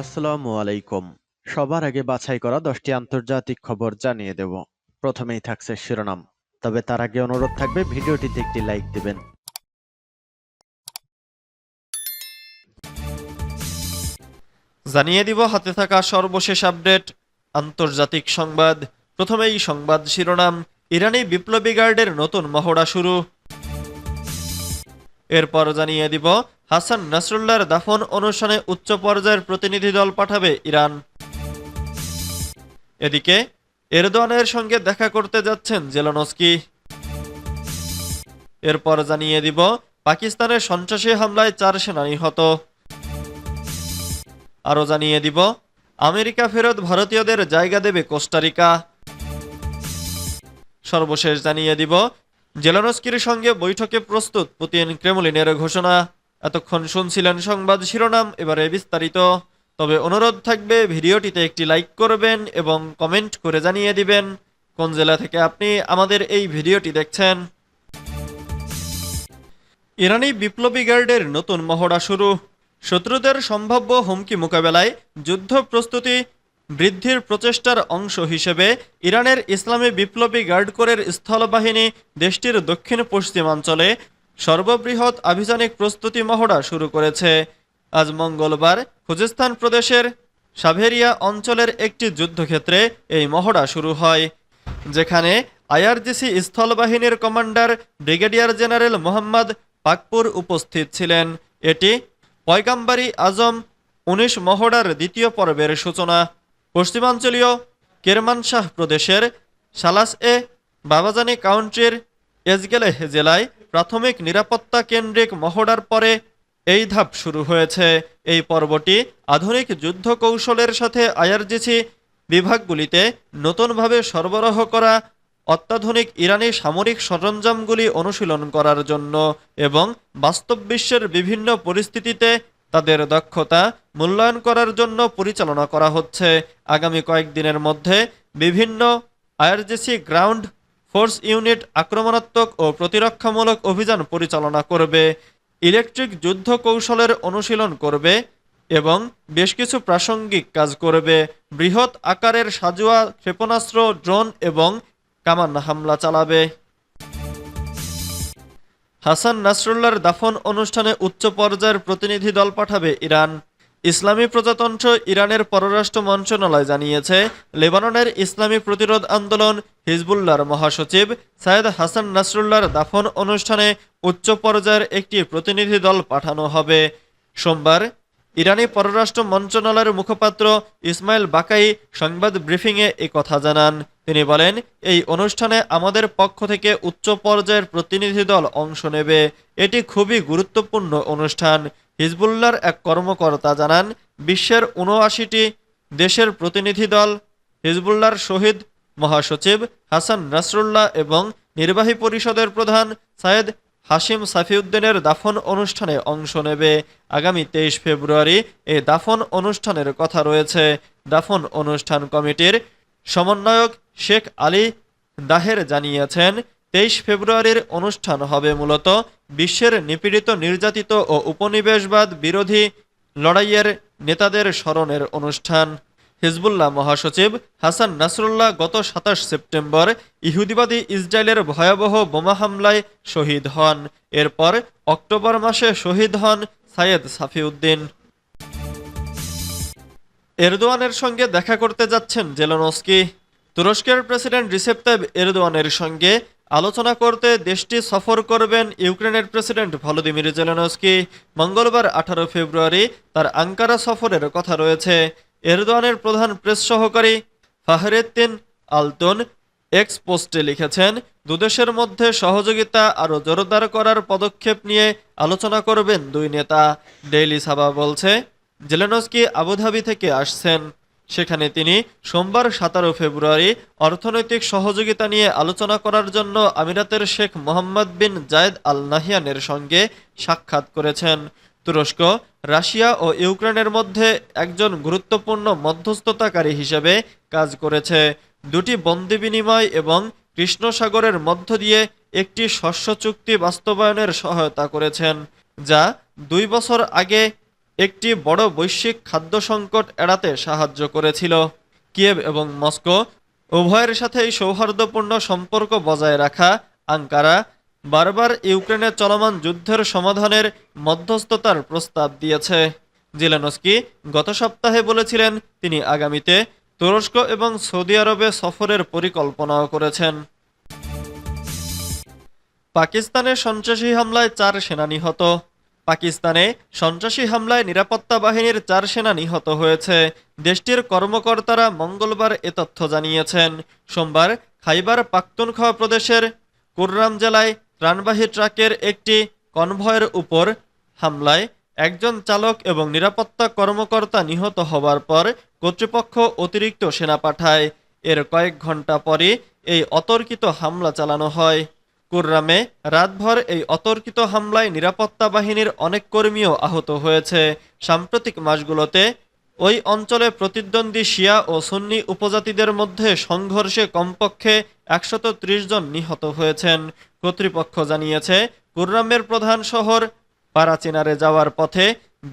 আসসালামু আলাইকুম। সবার আগে বাছাই করা দশটি আন্তর্জাতিক খবর জানিয়ে দেব। প্রথমেই থাকছে শিরোনাম। তবে তার আগে অনুরোধ থাকবে, ভিডিওটিতে একটি লাইক দিবেন। জানিয়ে দিব, হাতে থাকা সর্বশেষ আপডেট, আন্তর্জাতিক সংবাদ। প্রথমেই সংবাদ শিরোনাম। ইরানি বিপ্লবী গার্ডের নতুন মহড়া শুরু। এরপর জানিয়ে দিব, হাসান নাসরুল্লাহর দাফন অনুষ্ঠানে উচ্চ পর্যায়ের প্রতিনিধি দল পাঠাবে ইরান। এদিকে, এরদোয়ানের সঙ্গে দেখা করতে যাচ্ছেন জেলনস্কি। এরপর জানিয়ে দিব পাকিস্তানের সন্ত্রাসী হামলায় চার সেনা নিহত। আরও জানিয়ে দিব, আমেরিকা ফেরত ভারতীয়দের জায়গা দেবে কোস্টারিকা। সর্বশেষ জানিয়ে দিব জেলানস্কির সঙ্গে বৈঠকে প্রস্তুত পুতিন ক্রেমলিনের ঘোষণা। এতক্ষণ শুনছিলেন সংবাদ শিরোনাম, এবারে বিস্তারিত। তবে অনুরোধ থাকবে, ভিডিওটিতে একটি লাইক করবেন এবং কমেন্ট করে জানিয়ে দিবেন কোন জেলা থেকে আপনি আমাদের এই ভিডিওটি দেখছেন। ইরানি বিপ্লবী গার্ডের নতুন মহড়া শুরু। শত্রুদের সম্ভাব্য হুমকি মোকাবেলায় যুদ্ধ প্রস্তুতি বৃদ্ধির প্রচেষ্টার অংশ হিসেবে ইরানের ইসলামী বিপ্লবী গার্ড কোরের স্থলবাহিনী দেশটির দক্ষিণ পশ্চিমাঞ্চলে সর্ববৃহৎ আভিযানিক প্রস্তুতি মহড়া শুরু করেছে। আজ মঙ্গলবার খুজিস্তান প্রদেশের সাভেরিয়া অঞ্চলের একটি যুদ্ধক্ষেত্রে এই মহড়া শুরু হয়, যেখানে IRGC স্থলবাহিনীর commander brigadier general Mohammad Pakpour উপস্থিত ছিলেন। এটি পয়গাম্বারি আজম উনিশ মহড়ার দ্বিতীয় পর্বের সূচনা। পশ্চিমাঞ্চলীয় কেরমানশাহ প্রদেশের সালাস এ বাবাজানি কাউন্ট্রির এজগেলেহ জেলায় প্রাথমিক নিরাপত্তা কেন্দ্রিক মহড়ার পরে এই ধাপ শুরু হয়েছে। এই পর্বটি আধুনিক যুদ্ধ কৌশলের সাথে আইআরজিসি বিভাগগুলিতে নতুনভাবে সরবরাহ করা অত্যাধুনিক ইরানি সামরিক সরঞ্জামগুলি অনুশীলন করার জন্য এবং বাস্তব বিশ্বের বিভিন্ন পরিস্থিতিতে তাদের দক্ষতা মূল্যায়ন করার জন্য পরিচালনা করা হচ্ছে। আগামী কয়েকদিনের মধ্যে বিভিন্ন আইআরজিসি গ্রাউন্ড ফোর্স ইউনিট আক্রমণাত্মক ও প্রতিরক্ষামূলক অভিযান পরিচালনা করবে, ইলেকট্রিক যুদ্ধ কৌশলের অনুশীলন করবে এবং বেশ কিছু প্রাসঙ্গিক কাজ করবে। বৃহৎ আকারের সাজুয়া ক্ষেপণাস্ত্র, ড্রোন এবং কামান হামলা চালাবে। হাসান নাসরুল্লার দাফন অনুষ্ঠানে উচ্চ পর্যায়ের প্রতিনিধি দল পাঠাবে ইরান। ইসলামী প্রজাতন্ত্র ইরানের পররাষ্ট্র মন্ত্রণালয় জানিয়েছে, লেবাননের ইসলামী প্রতিরোধ আন্দোলন হিজবুল্লার মহাসচিব সায়েদ হাসান নাসরুল্লার দাফন অনুষ্ঠানে উচ্চ পর্যায়ের একটি প্রতিনিধি দল পাঠানো হবে। সোমবার ইরানি পররাষ্ট্র মন্ত্রণালয়ের মুখপাত্র ইসমাইল বাকাই সংবাদ ব্রিফিংয়ে এ কথা জানান। তিনি বলেন, এই অনুষ্ঠানে আমাদের পক্ষ থেকে উচ্চ পর্যায়ের প্রতিনিধি দল অংশ নেবে। এটি খুবই গুরুত্বপূর্ণ অনুষ্ঠান। হিজবুল্লাহর এক কর্মকর্তা জানান, বিশ্বের উনআশিটি দেশের প্রতিনিধি দল, হিজবুল্লাহর শহীদ মহাসচিব হাসান নাসরুল্লাহ এবং নির্বাহী পরিষদের প্রধান সায়েদ হাসিম সাফিউদ্দিনের দাফন অনুষ্ঠানে অংশ নেবে। আগামী তেইশ ফেব্রুয়ারি এ দাফন অনুষ্ঠানের কথা রয়েছে। দাফন অনুষ্ঠান কমিটির সমন্বয়ক শেখ আলী দাহের জানিয়েছেন, তেইশ ফেব্রুয়ারির অনুষ্ঠান হবে মূলত বিশ্বের নিপীড়িত, নির্যাতিত ও উপনিবেশবাদ বিরোধী লড়াইয়ের নেতাদের স্মরণের অনুষ্ঠান। হিজবুল্লাহ মহাসচিব হাসান নাসরুল্লাহ গত সাতাশ সেপ্টেম্বর ইহুদিবাদী ইসরায়েলের ভয়াবহ বোমা হামলায় শহীদ হন। এরপর অক্টোবর মাসে শহীদ হন সাইয়েদ সাফিউদ্দিন। এরদোয়ানের সঙ্গে দেখা করতে যাচ্ছেন জেলনস্কি। তুরস্কের প্রেসিডেন্ট রিসেপ এরদোয়ানের সঙ্গে আলোচনা করতে দেশটি সফর করবেন ইউক্রেনের প্রেসিডেন্ট ভলোদিমির জেলেনস্কি। মঙ্গলবার আঠারো ফেব্রুয়ারি তার আঙ্কারা সফরের কথা রয়েছে। এরদোয়ানের প্রধান প্রেস সহকারী ফাহরেদ্দিন আলতন এক্স পোস্টে লিখেছেন, দুদেশের মধ্যে সহযোগিতা আরও জোরদার করার পদক্ষেপ নিয়ে আলোচনা করবেন দুই নেতা। ডেইলি সাবা বলছে, জেলেনস্কি আবুধাবি থেকে আসছেন। সেখানে তিনি সোমবার সতেরো ফেব্রুয়ারি অর্থনৈতিক সহযোগিতা নিয়ে আলোচনা করার জন্য আমিরাতের শেখ মোহাম্মদ বিন জায়েদ আল নাহিয়ানের সঙ্গে সাক্ষাৎ করেছেন। তুরস্ক রাশিয়া ও ইউক্রেনের মধ্যে একজন গুরুত্বপূর্ণ মধ্যস্থতাকারী হিসেবে কাজ করেছে। দুটি বন্দি বিনিময় এবং কৃষ্ণ সাগরের মধ্য দিয়ে একটি শস্য চুক্তি বাস্তবায়নের সহায়তা করেছেন, যা দুই বছর আগে একটি বড় বৈশ্বিক খাদ্য সংকট এড়াতে সাহায্য করেছিল। কিয়েভ এবং মস্কো উভয়ের সাথেই সৌহার্দ্যপূর্ণ সম্পর্ক বজায় রাখা আঙ্কারা বারবার ইউক্রেনের চলমান যুদ্ধের সমাধানের মধ্যস্থতার প্রস্তাব দিয়েছে। জেলেনস্কি গত সপ্তাহে বলেছিলেন, তিনি আগামীতে তুরস্ক এবং সৌদি আরবে সফরের পরিকল্পনাও করেছেন। পাকিস্তানের সন্ত্রাসী হামলায় চার সেনা নিহত। পাকিস্তানে সন্ত্রাসী হামলায় নিরাপত্তা বাহিনীর চার সেনা নিহত হয়েছে। দেশটির কর্মকর্তারা মঙ্গলবার এ তথ্য জানিয়েছেন। সোমবার খাইবার পাখতুনখোয়া প্রদেশের কুররাম জেলায় ত্রাণবাহী ট্রাকের একটি কনভয়ের উপর হামলায় একজন চালক এবং নিরাপত্তা কর্মকর্তা নিহত হবার পর কর্তৃপক্ষ অতিরিক্ত সেনা পাঠায়। এর কয়েক ঘণ্টা পরে এই অতর্কিত হামলা চালানো হয়। কুররামে রাতভর এই অতর্কিত হামলায় নিরাপত্তা বাহিনীর অনেক কর্মীও আহত হয়েছে। সাম্প্রতিক মাসগুলোতে ওই অঞ্চলে প্রতিদ্বন্দ্বী শিয়া ও সুন্নি উপজাতিদের মধ্যে সংঘর্ষে কমপক্ষে একশত জন নিহত হয়েছেন। কর্তৃপক্ষ জানিয়েছে, কুররামের প্রধান শহর পারাচিনারে যাওয়ার পথে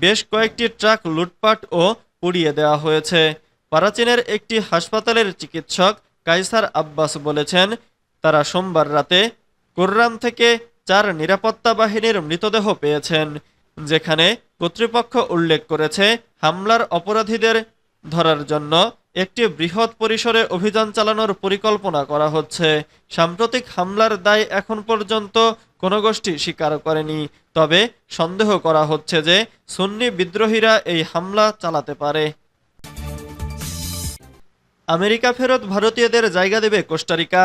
বেশ কয়েকটি ট্রাক লুটপাট ও পুড়িয়ে দেওয়া হয়েছে। পারাচিনের একটি হাসপাতালের চিকিৎসক কাইসার আব্বাস বলেছেন, তারা সোমবার রাতে কুররাম থেকে চার নিরাপত্তা বাহিনীর মৃতদেহ পেয়েছেন, যেখানে কর্তৃপক্ষ উল্লেখ করেছে, হামলার অপরাধীদের ধরার জন্য একটি বৃহৎ পরিসরে অভিযান চালানোর পরিকল্পনা করা হচ্ছে। সাম্প্রতিক হামলার দায় এখন পর্যন্ত কোনো গোষ্ঠী স্বীকার করেনি। তবে সন্দেহ করা হচ্ছে যে সুন্নি বিদ্রোহীরা এই হামলা চালাতে পারে। আমেরিকা ফেরত ভারতীয়দের জায়গা দেবে কোস্টারিকা।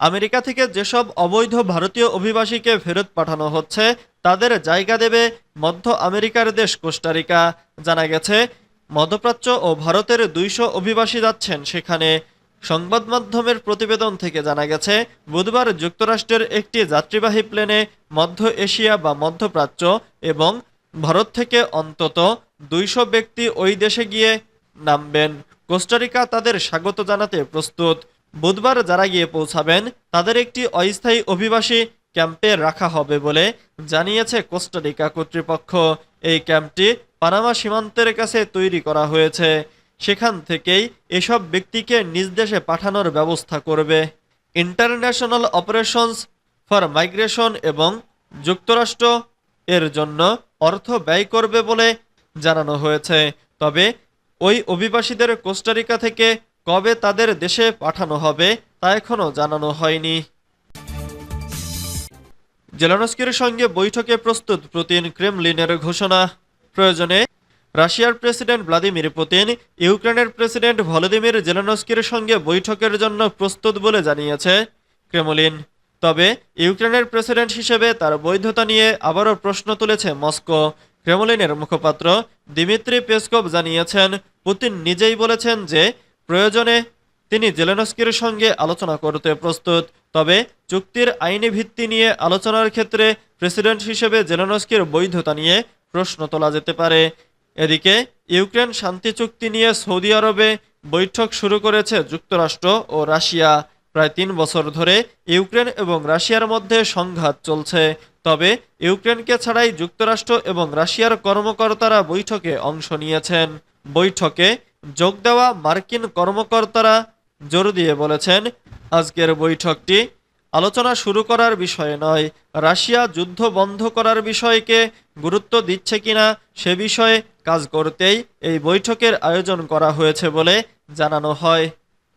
আমেরিকা থেকে যেসব অবৈধ ভারতীয় অভিবাসীকে ফেরত পাঠানো হচ্ছে, তাদের জায়গা দেবে মধ্য আমেরিকার দেশ কোস্টারিকা জানা গেছে, মধ্যপ্রাচ্য ও ভারতের দুইশো অভিবাসী যাচ্ছেন সেখানে। সংবাদ মাধ্যমের প্রতিবেদন থেকে জানা গেছে, বুধবার যুক্তরাষ্ট্রের একটি যাত্রীবাহী প্লেনে মধ্য এশিয়া বা মধ্যপ্রাচ্য এবং ভারত থেকে অন্তত দুইশো ব্যক্তি ওই দেশে গিয়ে নামবেন। কোস্টারিকা তাদের স্বাগত জানাতে প্রস্তুত। বুধবার যারা গিয়ে পৌঁছাবেন, তাদের একটি অস্থায়ী অভিবাসী ক্যাম্পে রাখা হবে বলে জানিয়েছে কোস্টারিকা কর্তৃপক্ষ। এই ক্যাম্পটি পানামা সীমান্তের কাছে তৈরি করা হয়েছে। সেখান থেকেই এসব ব্যক্তিকে নিজ দেশে পাঠানোর ব্যবস্থা করবে। ইন্টারন্যাশনাল অপারেশনস ফর মাইগ্রেশন এবং যুক্তরাষ্ট্র এর জন্য অর্থ ব্যয় করবে বলে জানানো হয়েছে। তবে ওই অভিবাসীদের কোস্টারিকা থেকে কবে তাদের দেশে পাঠানো হবে তা এখনও জানানো হয়নি। জেলানস্কির সঙ্গে বৈঠকে প্রস্তুত পুতিন ক্রেমলিনের ঘোষণা। প্রয়োজনে রাশিয়ার প্রেসিডেন্ট ভ্লাদিমির পুতিন, ইউক্রেনের প্রেসিডেন্ট ভলোদিমির জেলানস্কির সঙ্গে বৈঠকের জন্য প্রস্তুত বলে জানিয়েছে ক্রেমলিন। তবে ইউক্রেনের প্রেসিডেন্ট হিসেবে তার বৈধতা নিয়ে আবারও প্রশ্ন তুলেছে মস্কো। ক্রেমলিনের মুখপাত্র দিমিত্রি পেসকভ জানিয়েছেন, পুতিন নিজেই বলেছেন যে প্রয়োজনে তিনি জেলেনস্কির সঙ্গে আলোচনা করতে প্রস্তুত। তবে চুক্তির আইনি ভিত্তি নিয়ে আলোচনার ক্ষেত্রে প্রেসিডেন্ট হিসেবে জেলেনস্কির বৈধতা নিয়ে প্রশ্ন তোলা যেতে পারে। এদিকে, ইউক্রেন শান্তি চুক্তি নিয়ে সৌদি আরবে বৈঠক শুরু করেছে যুক্তরাষ্ট্র ও রাশিয়া। প্রায় তিন বছর ধরে ইউক্রেন এবং রাশিয়ার মধ্যে সংঘাত চলছে। তবে ইউক্রেনকে ছাড়াই যুক্তরাষ্ট্র এবং রাশিয়ার কর্মকর্তারা বৈঠকে অংশ নিয়েছেন। বৈঠকে যোগ দেওয়া মার্কিন কর্মকর্তারা জোর দিয়ে বলেছেন, আজকের বৈঠকটি আলোচনা শুরু করার বিষয়ে নয়। রাশিয়া যুদ্ধ বন্ধ করার বিষয়কে গুরুত্ব দিচ্ছে কিনা সে বিষয়ে কাজ করতেই এই বৈঠকের আয়োজন করা হয়েছে বলে জানানো হয়।